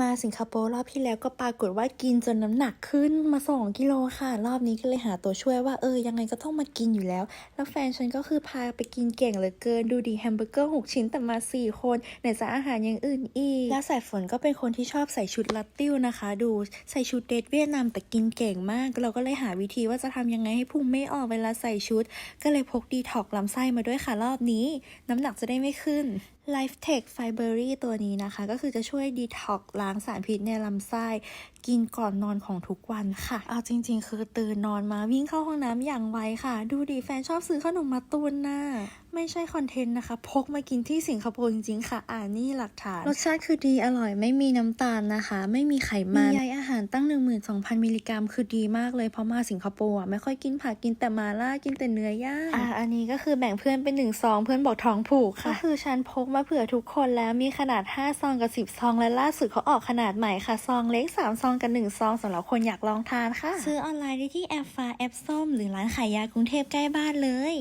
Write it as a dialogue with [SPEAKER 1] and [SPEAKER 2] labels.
[SPEAKER 1] มาสิงคโปร์รอบที่แล้วก็ปรากฏว่ากินจนน้ำหนักขึ้นมา 2 กิโลค่ะ รอบนี้ก็เลยหาตัวช่วยว่าเออยังไงก็ต้องมากินอยู่แล้ว แล้วแฟนฉันก็คือพาไปกินเก่งเหลือเกินดูดีแฮมเบอร์เกอร์6ชิ้นแต่มา 4 คนไหนจะอาหารอย่างอื่นอีก แล้วสายฝนก็เป็นคนที่ชอบใส่ชุดลัตติ้วนะคะ ดูใส่ชุดเดทเวียดนามแต่กินเก่งมาก เราก็เลยหาวิธีว่าจะทำยังไงให้พุงไม่ออกเวลาใส่ชุด ก็เลยพกดีท็อกลำไส้มาด้วยค่ะรอบนี้ น้ำหนักจะได้ไม่ขึ้น Life Tech Fibery ตัวนี้นะคะ ก็คือจะช่วยดีท็อกล้างสารพิษในลำไส้ กินก่อนนอนของทุกวันค่ะ เอาจริง ๆ คือตื่นนอนมาวิ่งเข้าห้องน้ำอย่างไวค่ะ ดูดีแฟนชอบซื้อขนมมาตุนน่ะไม่ใช่คอนเทนต์นะคะ พกมากินที่สิงคโปร์จริงๆค่ะ อ่านี่หลักฐาน รสชาติคือดีอร่อยไม่มีน้ำตาลนะคะ ไม่มีไขมันมีใยอาหารตั้ง 12,000 มิลลิกรัม คือดีมากเลย เพราะมาสิงคโปร์อะไม่ค่อยกินผักกินแต่มาล่ากินแต่เนื้อย่างอ่าอันนี้ก็คือแบ่งเพื่อนเป็นหนึ่งซองเพื่อนบอกท้องผูกค่ะก็คือฉันพกมาเผื่อทุกคนแล้วมีขนาด 5 ซองกับ 10 ซอง และล่าสุดเขาออกขนาดใหม่ค่ะซองเล็ก 3 ซองกับ1ซองสำหรับคนอยากลองทานค่ะ ซื้อออนไลน์ได้ที่แอปฟ้าแอปส้ม หรือร้านขายยากรุงเทพใกล้บ้านเลย